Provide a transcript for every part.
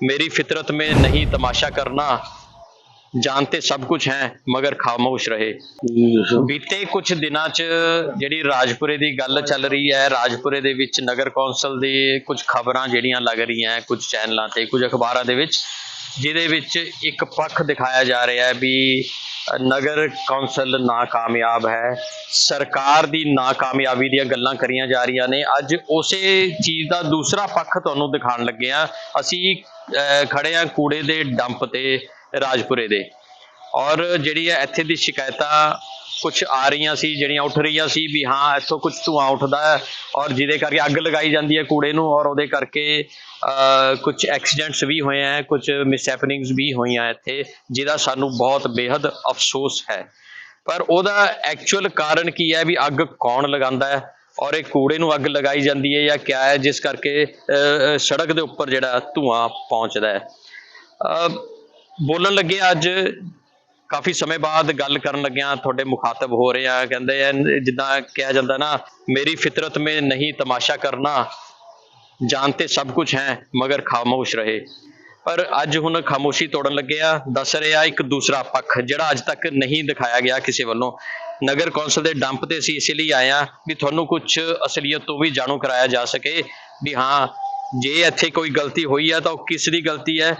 मेरी फितरत में नहीं तमाशा करना जानते सब कुछ हैं मगर ਖਾਮੋਸ਼ ਰਹੇ ਬੀਤੇ ਕੁਝ ਦਿਨਾਂ 'ਚ ਜਿਹੜੀ ਰਾਜਪੁਰੇ ਦੀ ਗੱਲ ਚੱਲ ਰਹੀ ਹੈ ਰਾਜਪੁਰੇ ਦੇ ਵਿੱਚ ਨਗਰ ਕੌਂਸਲ ਦੇ ਕੁਝ ਖਬਰਾਂ ਜਿਹੜੀਆਂ ਲੱਗ ਰਹੀਆਂ ਕੁਝ ਚੈਨਲਾਂ ਤੇ ਕੁਝ ਅਖਬਾਰਾਂ ਦੇ ਵਿੱਚ ਜਿਹਦੇ ਵਿੱਚ ਇੱਕ ਪੱਖ ਦਿਖਾਇਆ ਜਾ ਰਿਹਾ ਹੈ ਵੀ ਅ, ਨਗਰ ਕੌਂਸਲ ਨਾਕਾਮਯਾਬ ਹੈ। ਸਰਕਾਰ ਦੀ ਨਾਕਾਮਯਾਬੀ ਦੀਆਂ ਗੱਲਾਂ ਕਰੀਆਂ ਜਾ ਰਹੀਆਂ ਨੇ। ਅੱਜ ਉਸੇ ਚੀਜ਼ ਦਾ ਦੂਸਰਾ ਪੱਖ ਤੁਹਾਨੂੰ ਦਿਖਾਉਣ ਲੱਗੇ ਆ ਅਸੀਂ ਅ, ਖੜੇ ਆ ਕੂੜੇ ਦੇ ਡੰਪ ਤੇ ਰਾਜਪੁਰੇ ਦੇ। ਔਰ ਜਿਹੜੀ ਹੈ ਇੱਥੇ ਦੀ ਸ਼ਿਕਾਇਤਾਂ ਕੁਝ ਆ ਰਹੀਆਂ ਸੀ, ਜਿਹੜੀਆਂ ਉੱਠ ਰਹੀਆਂ ਸੀ ਵੀ ਹਾਂ, ਇੱਥੋਂ ਕੁਝ ਧੂਆਂ ਉੱਠਦਾ ਹੈ ਔਰ ਜਿਹਦੇ ਕਰਕੇ ਅੱਗ ਲਗਾਈ ਜਾਂਦੀ ਹੈ ਕੂੜੇ ਨੂੰ ਔਰ ਉਹਦੇ ਕਰਕੇ ਕੁਝ ਐਕਸੀਡੈਂਟਸ ਵੀ ਹੋਏ ਹੈ ਕੁਝ ਮਿਸਹੈਪਨਿੰਗਸ ਵੀ ਹੋਈਆਂ ਇੱਥੇ, ਜਿਹਦਾ ਸਾਨੂੰ ਬਹੁਤ ਬੇहद ਅਫਸੋਸ ਹੈ। ਪਰ ਉਹਦਾ ਐਕਚੁਅਲ ਕਾਰਨ ਕੀ ਹੈ ਵੀ ਅੱਗ ਕੌਣ ਲਗਾਉਂਦਾ ਹੈ ਔਰ ਇਹ ਕੂੜੇ ਨੂੰ ਅੱਗ ਲਗਾਈ ਜਾਂਦੀ ਹੈ ਜਾਂ ਕਿਆ ਹੈ, ਜਿਸ ਕਰਕੇ ਸੜਕ ਦੇ ਉੱਪਰ ਜਿਹੜਾ ਧੂਆਂ ਪਹੁੰਚਦਾ ਹੈ। ਬੋਲਣ ਲੱਗੇ ਅੱਜ ਕਾਫੀ ਸਮੇਂ ਬਾਅਦ ਗੱਲ ਕਰਨ ਲੱਗਿਆ, ਤੁਹਾਡੇ ਮੁਖਾਤਬ ਹੋ ਰਹੇ ਆ, ਕਹਿੰਦੇ ਜਿੱਦਾਂ ਕਿਹਾ ਜਾਂਦਾ ਨਾ, ਮੇਰੀ ਫਿਤਰਤ ਮੇ ਨਹੀਂ ਤਮਾਸ਼ਾ ਕਰਨਾ ਜਾਣਤੇ ਸਭ ਕੁਝ ਹੈ, ਮਗਰ ਖਾਮੋਸ਼ ਰਹੇ। ਪਰ ਅੱਜ ਹੁਣ ਖਾਮੋਸ਼ੀ ਤੋੜਨ ਲੱਗੇ ਆ, ਦੱਸ ਰਿਹਾ ਇੱਕ ਦੂਸਰਾ ਪੱਖ, ਜਿਹੜਾ ਅੱਜ ਤੱਕ ਨਹੀਂ ਦਿਖਾਇਆ ਗਿਆ ਕਿਸੇ ਵੱਲੋਂ। ਨਗਰ ਕੌਂਸਲ ਦੇ ਡੰਪ ਤੇ ਅਸੀਂ ਇਸ ਲਈ ਆਏ ਆ ਵੀ ਤੁਹਾਨੂੰ ਕੁਝ ਅਸਲੀਅਤ ਤੋਂ ਵੀ ਜਾਣੂ ਕਰਾਇਆ ਜਾ ਸਕੇ ਵੀ ਹਾਂ, ਜੇ ਇੱਥੇ ਕੋਈ ਗਲਤੀ ਹੋਈ ਹੈ ਤਾਂ ਉਹ ਕਿਸ ਦੀ ਗਲਤੀ ਹੈ?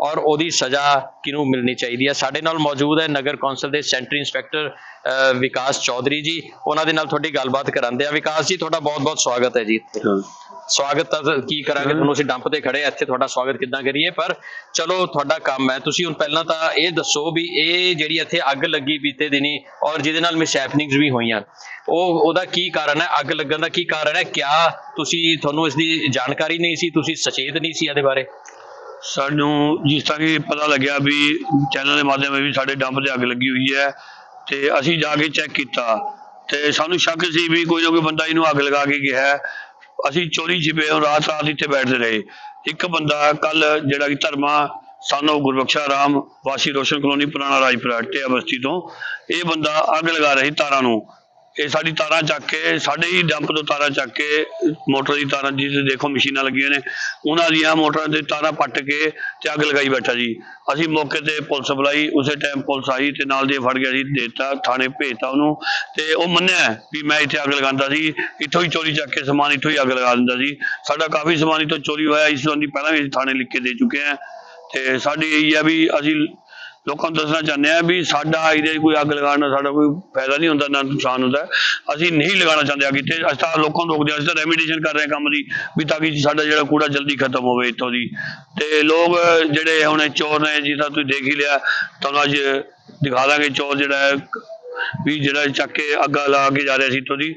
ਔਰ ਉਹਦੀ ਸਜ਼ਾ ਕਿਹਨੂੰ ਮਿਲਣੀ ਚਾਹੀਦੀ ਹੈ? ਸਾਡੇ ਨਾਲ ਮੌਜੂਦ ਹੈ ਨਗਰ ਕੌਂਸਲ ਦੇ ਸੈਂਟਰੀ ਇੰਸਪੈਕਟਰ ਵਿਕਾਸ ਚੌਧਰੀ ਜੀ। ਉਹਨਾਂ ਦੇ ਨਾਲ ਤੁਹਾਡੀ ਗੱਲਬਾਤ ਕਰਾਂਦੇ ਆ ਵਿਕਾਸ ਜੀ ਤੁਹਾਡਾ ਬਹੁਤ-ਬਹੁਤ ਸਵਾਗਤ ਹੈ ਜੀ। ਇੱਥੇ ਸਵਾਗਤ ਤਾਂ ਕੀ ਕਰਾਂਗੇ? ਤੁਹਾਨੂੰ ਅਸੀਂ ਡੰਪ ਤੇ ਖੜੇ ਆ ਇੱਥੇ ਤੁਹਾਡਾ ਸਵਾਗਤ ਕਿੱਦਾਂ ਕਰੀਏ? ਪਰ ਚਲੋ ਤੁਹਾਡਾ ਕੰਮ ਹੈ। ਤੁਸੀਂ ਹੁਣ ਪਹਿਲਾਂ ਤਾਂ ਇਹ ਦੱਸੋ ਵੀ ਇਹ ਜਿਹੜੀ ਇੱਥੇ ਅੱਗ ਲੱਗੀ ਬੀਤੇ ਦਿਨੀ ਔਰ ਜਿਹਦੇ ਨਾਲ ਮਿਸਹੈਪਨਿੰਗਸ ਵੀ ਹੋਈਆਂ ਉਹ ਉਹਦਾ ਕੀ ਕਾਰਨ ਹੈ? ਅੱਗ ਲੱਗਣ ਦਾ ਕੀ ਕਾਰਨ ਹੈ? ਕਿਆ ਤੁਸੀਂ ਤੁਹਾਨੂੰ ਇਸ ਦੀ ਜਾਣਕਾਰੀ ਨਹੀਂ ਸੀ? ਤੁਸੀਂ ਸੁਚੇਤ ਨਹੀਂ ਸੀ ਇਹਦੇ ਬਾਰੇ? ਸਾਨੂੰ ਜਿਸ ਤਰ੍ਹਾਂ ਕਿ ਪਤਾ ਲੱਗਿਆ ਵੀ ਚੈਨਲ ਦੇ ਮਾਧਿਅਮ ਵੀ ਸਾਡੇ ਡੰਪ ਤੇ ਅੱਗ ਲੱਗੀ ਹੋਈ ਹੈ ਤੇ ਅਸੀਂ ਜਾ ਕੇ ਚੈੱਕ ਕੀਤਾ ਤੇ ਸਾਨੂੰ ਸ਼ੱਕ ਸੀ ਵੀ ਕੋਈ ਨਾ ਕੋਈ ਬੰਦਾ ਇਹਨੂੰ ਅੱਗ ਲਗਾ ਕੇ ਗਿਆ ਹੈ। ਅਸੀਂ ਚੋਰੀ ਛਿਪੇ ਰਾਤ ਰਾਤ ਇੱਥੇ ਬੈਠਦੇ ਰਹੇ। ਇੱਕ ਬੰਦਾ ਕੱਲ ਜਿਹੜਾ ਕਿ ਧਰਮਾ ਸਾਨੂੰ ਗੁਰਬਖਸ਼ਾ ਰਾਮ ਵਾਸੀ ਰੋਸ਼ਨ ਕਲੋਨੀ ਪੁਰਾਣਾ ਰਾਜਪੁਰਾ ਟਿਆ ਬਸਤੀ ਤੋਂ, ਇਹ ਬੰਦਾ ਅੱਗ ਲਗਾ ਰਹੀ ਤਾਰਾਂ ਨੂੰ। ਇਹ ਸਾਡੀ ਤਾਰਾਂ ਚੱਕ ਕੇ, ਸਾਡੇ ਹੀ ਡੰਪ ਤੋਂ ਤਾਰਾਂ ਚੱਕ ਕੇ, ਮੋਟਰ ਦੀ ਤਾਰਾਂ ਜਿਸ ਦੇਖੋ ਮਸ਼ੀਨਾਂ ਲੱਗੀਆਂ ਨੇ, ਉਹਨਾਂ ਦੀਆਂ ਮੋਟਰਾਂ ਦੇ ਤਾਰਾਂ ਪੱਟ ਕੇ ਤੇ ਅੱਗ ਲਗਾਈ ਬੈਠਾ ਜੀ। ਅਸੀਂ ਮੌਕੇ ਤੇ ਪੁਲਿਸ ਬੁਲਾਈ, ਉਸੇ ਟਾਈਮ ਪੁਲਿਸ ਆਈ ਤੇ ਨਾਲ ਦੇ ਫੜ ਗਿਆ ਜੀ, ਦੇਤਾ, ਥਾਣੇ ਭੇਜਤਾ ਉਹਨੂੰ ਤੇ ਉਹ ਮੰਨਿਆ ਵੀ ਮੈਂ ਇੱਥੇ ਅੱਗ ਲਗਾਉਂਦਾ ਸੀ, ਇੱਥੋਂ ਹੀ ਚੋਰੀ ਚੱਕ ਕੇ ਸਮਾਨ ਇੱਥੋਂ ਹੀ ਅੱਗ ਲਗਾ ਦਿੰਦਾ ਸੀ। ਸਾਡਾ ਕਾਫੀ ਸਮਾਨ ਇੱਥੋਂ ਚੋਰੀ ਹੋਇਆ, ਇਸ ਸੰਬੰਧੀ ਪਹਿਲਾਂ ਵੀ ਅਸੀਂ ਥਾਣੇ ਲਿਖ ਕੇ ਦੇ ਚੁੱਕੇ ਹਾਂ ਤੇ ਸਾਡੀ ਇਹ ਆ ਵੀ ਅਸੀਂ ਲੋਕਾਂ ਨੂੰ ਦੱਸਣਾ ਚਾਹੁੰਦੇ ਆ ਵੀ ਸਾਡਾ ਇਹਦੇ ਕੋਈ ਅੱਗ ਲਗਾਉਣ ਨਾਲ ਸਾਡਾ ਕੋਈ ਫਾਇਦਾ ਨਹੀਂ ਹੁੰਦਾ ਨਾ ਨੁਕਸਾਨ ਹੁੰਦਾ। ਅਸੀਂ ਨਹੀਂ ਲਗਾਉਣਾ ਚਾਹੁੰਦੇ ਅੱਗ ਇੱਥੇ। ਅਸੀਂ ਤਾਂ ਲੋਕਾਂ ਨੂੰ ਰੋਕਦੇ ਹਾਂ। ਅਸੀਂ ਤਾਂ ਰੈਮੀਡੀਏਸ਼ਨ ਕਰ ਰਹੇ ਹਾਂ ਕੰਮ ਦੀ ਵੀ ਤਾਂ ਕਿ ਸਾਡਾ ਜਿਹੜਾ ਕੂੜਾ ਜਲਦੀ ਖਤਮ ਹੋਵੇ ਇੱਥੋਂ ਦੀ। ਤੇ ਲੋਕ ਜਿਹੜੇ ਹੁਣ ਚੋਰ ਨੇ ਜਿੱਦਾਂ ਤੁਸੀਂ ਦੇਖ ਹੀ ਲਿਆ ਤੁਹਾਨੂੰ ਅੱਜ ਦਿਖਾ ਦਾਂਗੇ ਚੋਰ ਜਿਹੜਾ ਹੈ ਵੀ ਜਿਹੜਾ ਚੱਕ ਕੇ ਅੱਗ ਲਾ ਕੇ ਜਾ ਰਿਹਾ ਸੀ ਇੱਥੋਂ ਦੀ।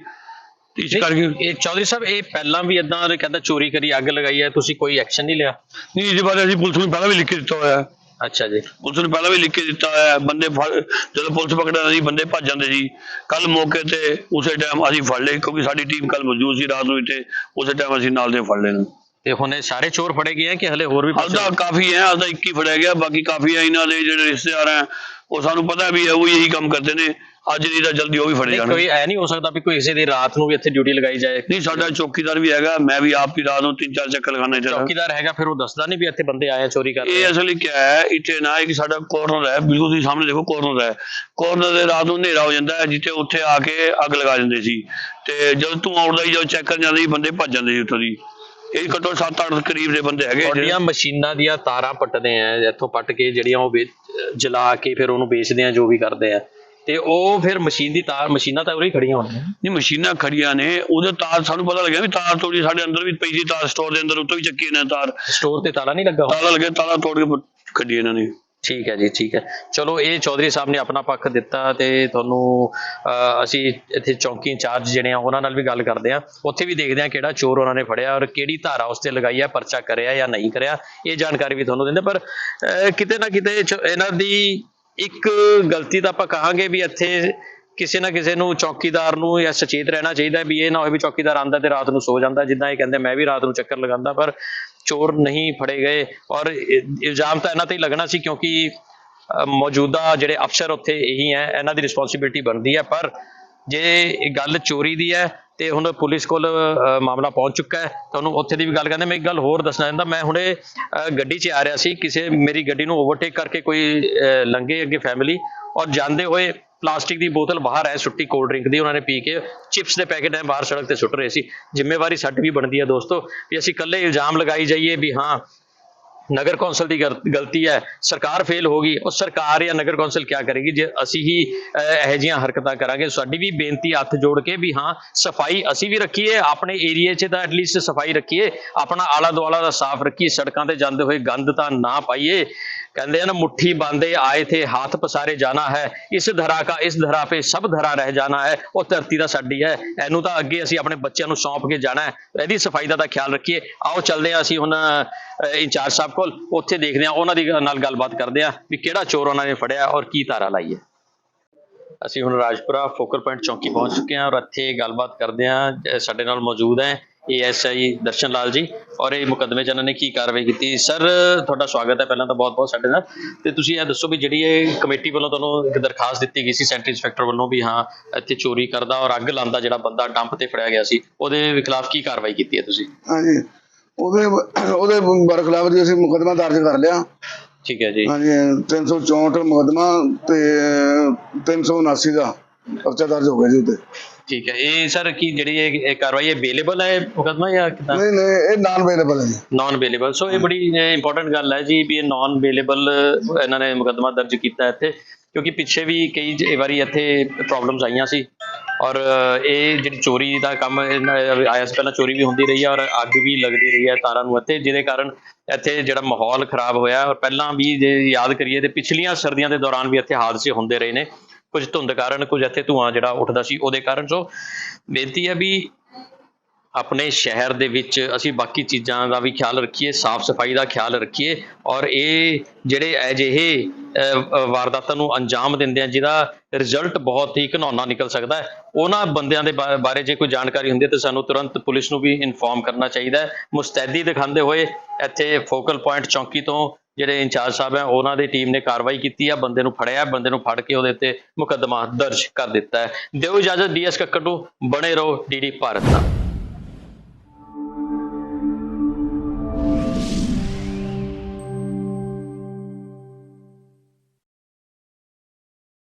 ਇਸ ਕਰਕੇ ਇਹ ਚੌਧਰੀ ਸਾਹਿਬ ਇਹ ਪਹਿਲਾਂ ਵੀ ਇਦਾਂ ਕਹਿੰਦਾ ਚੋਰੀ ਕਰੀ ਅੱਗ ਲਗਾਈ ਹੈ ਤੁਸੀਂ ਕੋਈ ਐਕਸ਼ਨ ਨਹੀਂ ਲਿਆ? ਨਹੀਂ ਇਸ ਬਾਰੇ ਅਸੀਂ ਪੁਲਿਸ ਨੂੰ ਪਹਿਲਾਂ ਵੀ ਲਿਖ ਕੇ ਦਿੱਤਾ ਹੋਇਆ ਹੈ। ਅੱਛਾ ਜੀ ਪੁਲਿਸ ਨੂੰ ਪਹਿਲਾਂ ਵੀ ਲਿਖ ਕੇ ਦਿੱਤਾ ਹੋਇਆ ਹੈ। ਬੰਦੇ ਫੜ- ਜਦੋਂ ਪੁਲਿਸ ਪਕੜਦਾ ਸੀ, ਬੰਦੇ ਭੱਜ ਜਾਂਦੇ ਸੀ ਕੱਲ ਮੌਕੇ ਤੇ ਉਸੇ ਟਾਈਮ ਅਸੀਂ ਫੜ ਲਏ, ਕਿਉਂਕਿ ਸਾਡੀ ਟੀਮ ਕੱਲ ਮੌਜੂਦ ਸੀ, ਰਾਤ ਨੂੰ ਇੱਥੇ ਉਸੇ ਟਾਈਮ ਅਸੀਂ ਨਾਲ ਦੇ ਫੜ ਲਏ ਨੇ ਤੇ ਹੁਣ ਇਹ ਸਾਰੇ ਚੋਰ ਫੜੇ ਗਏ ਆ ਕਿ ਹਲੇ ਹੋਰ ਵੀ ਹਾਲ ਤਾਂ ਕਾਫੀ ਹੈ ਹਾਲ ਤਾਂ ਇੱਕ ਹੀ ਫੜਿਆ ਗਿਆ ਬਾਕੀ ਕਾਫੀ ਹੈ ਇਹਨਾਂ ਦੇ ਜਿਹੜੇ ਰਿਸ਼ਤੇਦਾਰ ਹੈ ਉਹ ਸਾਨੂੰ ਪਤਾ ਵੀ ਹੈ ਉਹ ਇਹੀ ਕੰਮ ਕਰਦੇ ਨੇ ਅੱਜ ਨਹੀਂ ਤਾਂ ਜਲਦੀ ਉਹ ਵੀ ਫੜੇ ਨਹੀਂ, ਜਾਣਗੇ। ਕੋਈ ਐ ਨਹੀਂ ਹੋ ਸਕਦਾ ਵੀ ਕੋਈ ਕਿਸੇ ਦੀ ਰਾਤ ਨੂੰ ਵੀ ਇੱਥੇ ਡਿਊਟੀ ਲਗਾਈ ਜਾਏ। ਨਹੀਂ ਸਾਡਾ ਚੌਕੀਦਾਰ ਵੀ ਹੈਗਾ ਮੈਂ ਵੀ ਆਪ ਹੀ ਰਾਤ ਨੂੰ ਤਿੰਨ ਚਾਰ ਚੱਕਰ ਲਗਾਉਣਾ ਇੱਥੇ ਚੌਕੀਦਾਰ ਹੈਗਾ ਫਿਰ ਉਹ ਦੱਸਦਾ ਨਹੀਂ ਵੀ ਇੱਥੇ ਬੰਦੇ ਆਏ ਆ ਚੋਰੀ ਕਰਨ ਇਹ ਅਸਲੀ ਕੀ ਹੈ ਇੱਥੇ ਨਾ ਇੱਕ ਸਾਡਾ ਕੋਰਨਰ ਹੈ ਬਿਲਕੁਲ ਤੁਸੀਂ ਸਾਹਮਣੇ ਦੇਖੋ ਕੋਰਨਰ ਹੈ। ਕੋਰਨਰ ਦੇ ਰਾਤ ਨੂੰ ਹਨੇਰਾ ਹੋ ਜਾਂਦਾ ਹੈ ਜਿੱਥੇ ਉੱਥੇ ਆ ਕੇ ਅੱਗ ਲਗਾ ਦਿੰਦੇ ਸੀ। ਤੇ ਜਦੋਂ ਤੂੰ ਆਉਂਦਾ ਹੀ ਜਦੋਂ ਚੈੱਕ ਕਰਨ ਜਾਂਦੇ ਸੀ ਬੰਦੇ ਭੱਜ ਜਾਂਦੇ ਸੀ ਉੱਥੋਂ ਦੀ। ਇਹ ਘੱਟੋ 7-8 ਕਰੀਬ ਦੇ ਬੰਦੇ ਹੈਗੇ ਤੁਹਾਡੀਆਂ ਮਸ਼ੀਨਾਂ ਦੀਆਂ ਤਾਰਾਂ ਪੱਟਦੇ ਆ ਇੱਥੋਂ ਪੱਟ ਕੇ ਜਿਹੜੀਆਂ ਉਹ ਜਲਾ ਕੇ ਫਿਰ ਉਹਨੂੰ ਵੇਚਦੇ ਆ ਜੋ ਵੀ ਕਰਦੇ ਆ। ਤੇ ਉਹ ਫਿਰ ਮਸ਼ੀਨ ਦੀ ਤਾਰ ਮਸ਼ੀਨਾਂ ਤਾਂ ਉਰੇ ਹੀ ਖੜੀਆਂ ਹੋਣੀਆਂ। ਨਹੀਂ ਮਸ਼ੀਨਾਂ ਖੜੀਆਂ ਨੇ ਉਹਦੇ ਤਾਰ ਸਾਨੂੰ ਪਤਾ ਲੱਗਿਆ ਵੀ ਤਾਰ ਤੋੜੀ ਸਾਡੇ ਅੰਦਰ ਵੀ ਪਈ ਸੀ ਤਾਰ ਸਟੋਰ ਦੇ ਅੰਦਰ ਉੱਤੋਂ ਵੀ ਚੱਕੀ ਨੇ ਤਾਰ। ਸਟੋਰ ਤੇ ਤਾਲਾ ਨਹੀਂ ਲੱਗਾ ਹੋਇਆ? ਤਾਲਾ ਲੱਗਿਆ ਤਾਲਾ ਤੋੜ ਕੇ ਕੱਢੀ ਇਹਨਾਂ ਨੇ। ਠੀਕ ਹੈ ਜੀ ਠੀਕ ਹੈ। ਚਲੋ ਇਹ ਚੌਧਰੀ ਸਾਹਿਬ ਨੇ ਆਪਣਾ ਪੱਖ ਦਿੱਤਾ ਤੇ ਤੁਹਾਨੂੰ ਅਹ, ਅਸੀਂ ਇੱਥੇ ਚੌਂਕੀ ਇੰਚਾਰਜ ਜਿਹੜੇ ਆ ਉਹਨਾਂ ਨਾਲ ਵੀ ਗੱਲ ਕਰਦੇ ਆ। ਉੱਥੇ ਵੀ ਦੇਖਦੇ ਆ ਕਿਹੜਾ ਚੋਰ ਉਹਨਾਂ ਨੇ ਫੜਿਆ ਔਰ ਕਿਹੜੀ ਧਾਰਾ ਉਸ ਤੇ ਲਗਾਈ ਹੈ ਪਰਚਾ ਕਰਿਆ ਜਾਂ ਨਹੀਂ ਕਰਿਆ ਇਹ ਜਾਣਕਾਰੀ ਵੀ ਤੁਹਾਨੂੰ ਦਿੰਦੇ ਪਰ ਅਹ, ਕਿਤੇ ਨਾ ਕਿਤੇ ਇਹਨਾਂ ਦੀ ਇੱਕ ਗਲਤੀ ਤਾਂ ਆਪਾਂ ਕਹਾਂਗੇ ਵੀ ਇੱਥੇ ਕਿਸੇ ਨਾ ਕਿਸੇ ਨੂੰ ਚੌਕੀਦਾਰ ਨੂੰ ਜਾਂ ਸੁਚੇਤ ਰਹਿਣਾ ਚਾਹੀਦਾ ਵੀ ਇਹ ਨਾ ਹੋਵੇ ਵੀ ਚੌਕੀਦਾਰ ਆਂਦਾ ਤੇ ਰਾਤ ਨੂੰ ਸੋ ਜਾਂਦਾ ਜਿੱਦਾਂ ਇਹ ਕਹਿੰਦੇ ਮੈਂ ਵੀ ਰਾਤ ਨੂੰ ਚੱਕਰ ਲਗਾਉਂਦਾ ਪਰ ਚੋਰ ਨਹੀਂ ਫੜੇ ਗਏ। ਔਰ ਇਲਜ਼ਾਮ ਤਾਂ ਇਹਨਾਂ ਤੇ ਹੀ ਲੱਗਣਾ ਸੀ ਕਿਉਂਕਿ ਮੌਜੂਦਾ ਜਿਹੜੇ ਅਫਸਰ ਉੱਥੇ ਇਹੀ ਹੈ ਇਹਨਾਂ ਦੀ ਰਿਸਪੌਂਸਿਬਿਲਟੀ ਬਣਦੀ ਹੈ। ਪਰ ਜੇ ਗੱਲ ਚੋਰੀ ਦੀ ਹੈ ਤੇ ਹੁਣ ਪੁਲਿਸ ਕੋਲ ਮਾਮਲਾ ਪਹੁੰਚ ਚੁੱਕਾ ਹੈ। ਤੁਹਾਨੂੰ ਉੱਥੇ ਦੀ ਵੀ ਗੱਲ ਕਰਦੇ ਮੈਂ ਇੱਕ ਗੱਲ ਹੋਰ ਦੱਸਣਾ ਚਾਹੁੰਦਾ। ਮੈਂ ਹੁਣੇ ਗੱਡੀ 'ਚ ਆ ਰਿਹਾ ਸੀ। ਕਿਸੇ ਮੇਰੀ ਗੱਡੀ ਨੂੰ ਓਵਰਟੇਕ ਕਰਕੇ ਕੋਈ ਅ, ਲੰਘੇ ਅੱਗੇ ਫੈਮਿਲੀ ਔਰ ਜਾਂਦੇ ਹੋਏ ਪਲਾਸਟਿਕ ਦੀ ਬੋਤਲ ਬਾਹਰ ਹੈ ਸੁੱਟੀ ਕੋਲਡ ਡਰਿੰਕ ਦੀ ਉਹਨਾਂ ਨੇ ਪੀ ਕੇ ਚਿਪਸ ਦੇ ਪੈਕੇਟ ਹੈ ਬਾਹਰ ਸੜਕ ਤੇ ਸੁੱਟ ਰਹੇ ਸੀ। ਜ਼ਿੰਮੇਵਾਰੀ ਸਾਡੀ ਵੀ ਬਣਦੀ ਹੈ ਦੋਸਤੋ ਵੀ ਅਸੀਂ ਇਕੱਲੇ ਇਲਜ਼ਾਮ ਲਗਾਈ ਜਾਈਏ ਵੀ ਹਾਂ ਨਗਰ ਕੌਂਸਲ ਦੀ ਗਲ- ਗਲਤੀ ਹੈ ਸਰਕਾਰ ਫੇਲ ਹੋ ਗਈ ਉਹ ਸਰਕਾਰ ਜਾਂ ਨਗਰ ਕੌਂਸਲ ਕੀ ਕਰੇਗੀ? ਜੇ ਅਸੀਂ ਹੀ ਅਹ, ਇਹੋ ਜਿਹੀਆਂ ਹਰਕਤਾਂ ਕਰਾਂਗੇ ਸਾਡੀ ਵੀ ਬੇਨਤੀ ਹੱਥ ਜੋੜ ਕੇ ਵੀ ਹਾਂ ਸਫ਼ਾਈ ਅਸੀਂ ਵੀ ਰੱਖੀਏ ਆਪਣੇ ਏਰੀਏ 'ਚ ਤਾਂ ਐਟਲੀਸਟ ਸਫ਼ਾਈ ਰੱਖੀਏ ਆਪਣਾ ਆਲਾ ਦੁਆਲਾ ਦਾ ਸਾਫ਼ ਰੱਖੀਏ ਸੜਕਾਂ ਤੇ ਜਾਂਦੇ ਹੋਏ ਗੰਦ ਤਾਂ ਨਾ ਪਾਈਏ ਕਹਿੰਦੇ ਆ ਨਾ ਮੁੱਠੀ ਬੰਦੇ ਆਏ ਥੇ हाथ ਪਸਾਰੇ ਜਾਣਾ ਹੈ। ਇਸ ਧਰਾ ਕਾ, ਇਸ ਧਰਾ ਪੇ ਸਭ ਧਰਾ ਰਹਿ ਜਾਣਾ ਹੈ। ਉਹ ਧਰਤੀ ਤਾਂ ਸਾਡੀ ਹੈ। ਇਹਨੂੰ ਤਾਂ ਅੱਗੇ ਅਸੀਂ ਆਪਣੇ ਬੱਚਿਆਂ ਨੂੰ ਸੌਂਪ ਕੇ ਜਾਣਾ ਹੈ। ਇਹਦੀ ਸਫ਼ਾਈ ਦਾ ਤਾਂ ਖਿਆਲ ਰੱਖੀਏ। ਆਓ ਚੱਲਦੇ ਹਾਂ ਅਸੀਂ ਹੁਣ ਇੰਚਾਰਜ ਸਾਹਿਬ ਕੋਲ। ਉੱਥੇ ਦੇਖਦੇ ਹਾਂ, ਉਹਨਾਂ ਦੀ ਨਾਲ ਗੱਲਬਾਤ ਕਰਦੇ ਹਾਂ ਵੀ ਕਿਹੜਾ ਚੋਰ ਉਹਨਾਂ ਨੇ ਫੜਿਆ ਔਰ ਕੀ ਧਾਰਾ ਲਾਈ ਹੈ ਅਸੀਂ ਹੁਣ ਰਾਜਪੁਰਾ ਫੋਕਰ ਪੁਆਇੰਟ ਚੌਂਕੀ ਪਹੁੰਚ ਚੁੱਕੇ ਹਾਂ ਔਰ ਇੱਥੇ ਗੱਲਬਾਤ ਕਰਦੇ ਹਾਂ। ਸਾਡੇ ਨਾਲ ਮੌਜੂਦ ਹੈ ਏਐਸਆਈ ਦਰਸ਼ਨ ਲਾਲ ਜੀ ਔਰ ਇਹ ਮੁਕੱਦਮੇ 'ਚ ਇਹਨਾਂ ਨੇ ਕੀ ਕਾਰਵਾਈ ਕੀਤੀ? ਸਰ ਤੁਹਾਡਾ ਸਵਾਗਤ ਹੈ ਪਹਿਲਾਂ ਤਾਂ ਬਹੁਤ-ਬਹੁਤ ਸਾਡੇ ਨਾਲ। ਤੇ ਤੁਸੀਂ ਇਹ ਦੱਸੋ ਵੀ ਜਿਹੜੀ ਇਹ ਕਮੇਟੀ ਵੱਲੋਂ ਤੁਹਾਨੂੰ ਇੱਕ ਦਰਖਾਸਤ ਦਿੱਤੀ ਗਈ ਸੀ ਸੈਂਟਰ ਇੰਸਪੈਕਟਰ ਵੱਲੋਂ ਵੀ ਹਾਂ ਇੱਥੇ ਚੋਰੀ ਕਰਦਾ ਔਰ ਅੱਗ ਲਾਉਂਦਾ ਜਿਹੜਾ ਬੰਦਾ ਡੰਪ ਤੇ ਫੜਿਆ ਗਿਆ ਸੀ ਉਹਦੇ ਖਿਲਾਫ ਕੀ ਕਾਰਵਾਈ ਕੀਤੀ ਹੈ ਤੁਸੀਂ? ਹਾਂਜੀ। ਉਹਦੇ ਉਹਦੇ ਬਰਖਲਾਫ ਜੀ ਅਸੀਂ ਮੁਕਦਮਾ ਦਰਜ ਕਰ ਲਿਆ। ਠੀਕ ਹੈ ਜੀ। ਹਾਂਜੀ 364 ਮੁਕਦਮਾ ਤੇ 379 ਦਾ ਪਰਚਾ ਦਰਜ ਹੋ ਗਿਆ ਜੀ ਉੱਤੇ ਠੀਕ ਹੈ ਇਹ ਸਰ ਕੀ ਜਿਹੜੀ ਇਹ ਇਹ ਕਾਰਵਾਈ ਅਵੇਲੇਬਲ ਹੈ ਮੁਕੱਦਮਾ ਜਾਂ ਕਿਦਾਂ? ਨਹੀਂ ਨਹੀਂ ਇਹ ਨਾਨ ਅਵੇਲੇਬਲ ਹੈ ਜੀ। ਨਾਨ ਅਵੇਲੇਬਲ ਸੋ ਇਹ ਬੜੀ ਇੰਪੋਰਟੈਂਟ ਗੱਲ ਹੈ ਜੀ ਵੀ ਇਹ ਨਾਨ ਅਵੇਲੇਬਲ ਇਹਨਾਂ ਨੇ ਮੁਕੱਦਮਾ ਦਰਜ ਕੀਤਾ ਇੱਥੇ ਕਿਉਂਕਿ ਪਿੱਛੇ ਵੀ ਕਈ ਵਾਰੀ ਇੱਥੇ ਪ੍ਰੋਬਲਮਸ ਆਈਆਂ ਸੀ। ਔਰ ਇਹ ਜਿਹੜੀ ਚੋਰੀ ਦਾ ਕੰਮ ਆਇਆ ਸੀ ਪਹਿਲਾਂ ਚੋਰੀ ਵੀ ਹੁੰਦੀ ਰਹੀ ਹੈ ਔਰ ਅੱਗ ਵੀ ਲੱਗਦੀ ਰਹੀ ਹੈ ਤਾਰਾਂ ਨੂੰ ਇੱਥੇ ਜਿਹਦੇ ਕਾਰਨ ਇੱਥੇ ਜਿਹੜਾ ਮਾਹੌਲ ਖਰਾਬ ਹੋਇਆ। ਔਰ ਪਹਿਲਾਂ ਵੀ ਜੇ ਯਾਦ ਕਰੀਏ ਤੇ ਪਿਛਲੀਆਂ ਸਰਦੀਆਂ ਦੇ ਦੌਰਾਨ ਵੀ ਇੱਥੇ ਹਾਦਸੇ ਹੁੰਦੇ ਰਹੇ ਨੇ। ਕੁਝ ਧੁੰਦ ਕਾਰਨ ਕੁਝ ਇੱਥੇ ਧੂਆਂ ਜਿਹੜਾ ਉੱਠਦਾ ਸੀ, ਉਹਦੇ ਕਾਰਨ ਸੋ ਬੇਨਤੀ ਹੈ ਵੀ ਆਪਣੇ ਸ਼ਹਿਰ ਦੇ ਵਿੱਚ ਅਸੀਂ ਬਾਕੀ ਚੀਜ਼ਾਂ ਦਾ ਵੀ ਖਿਆਲ ਰੱਖੀਏ, ਸਾਫ਼ ਸਫ਼ਾਈ ਦਾ ਖਿਆਲ ਰੱਖੀਏ ਔਰ ਇਹ ਜਿਹੜੇ ਅਜਿਹੇ ਵਾਰਦਾਤਾਂ ਨੂੰ ਅੰਜਾਮ ਦਿੰਦੇ ਆ, ਜਿਹਦਾ ਰਿਜ਼ਲਟ ਬਹੁਤ ਹੀ ਘਨੌਣਾ ਨਿਕਲ ਸਕਦਾ ਹੈ, ਉਹਨਾਂ ਬੰਦਿਆਂ ਦੇ ਬਾ- ਬਾਰੇ ਜੇ ਕੋਈ ਜਾਣਕਾਰੀ ਹੁੰਦੀ ਹੈ ਤਾਂ ਸਾਨੂੰ ਤੁਰੰਤ ਪੁਲਿਸ ਨੂੰ ਵੀ ਇਨਫੋਰਮ ਕਰਨਾ ਚਾਹੀਦਾ ਹੈ। ਮੁਸਤੈਦੀ ਦਿਖਾਉਂਦੇ ਹੋਏ ਇੱਥੇ ਫੋਕਲ ਪੁਆਇੰਟ ਚੌਂਕੀ ਤੋਂ ਜਿਹੜੇ ਇੰਚਾਰਜ ਸਾਹਿਬ ਹੈ, ਉਹਨਾਂ ਦੀ ਟੀਮ ਨੇ ਕਾਰਵਾਈ ਕੀਤੀ ਆ, ਬੰਦੇ ਨੂੰ ਫੜਿਆ, ਬੰਦੇ ਨੂੰ ਫੜ ਕੇ ਉਹਦੇ ਤੇ ਮੁਕੱਦਮਾ ਦਰਜ ਕਰ ਦਿੱਤਾ ਹੈ। ਦਿਓ ਇਜਾਜ਼ਤ, ਡੀਐਸ ਕੱਕੜ ਨੂੰ, ਬਣੇ ਰਹੋ ਡੀਡੀ ਭਾਰਤ ਨਾਲ।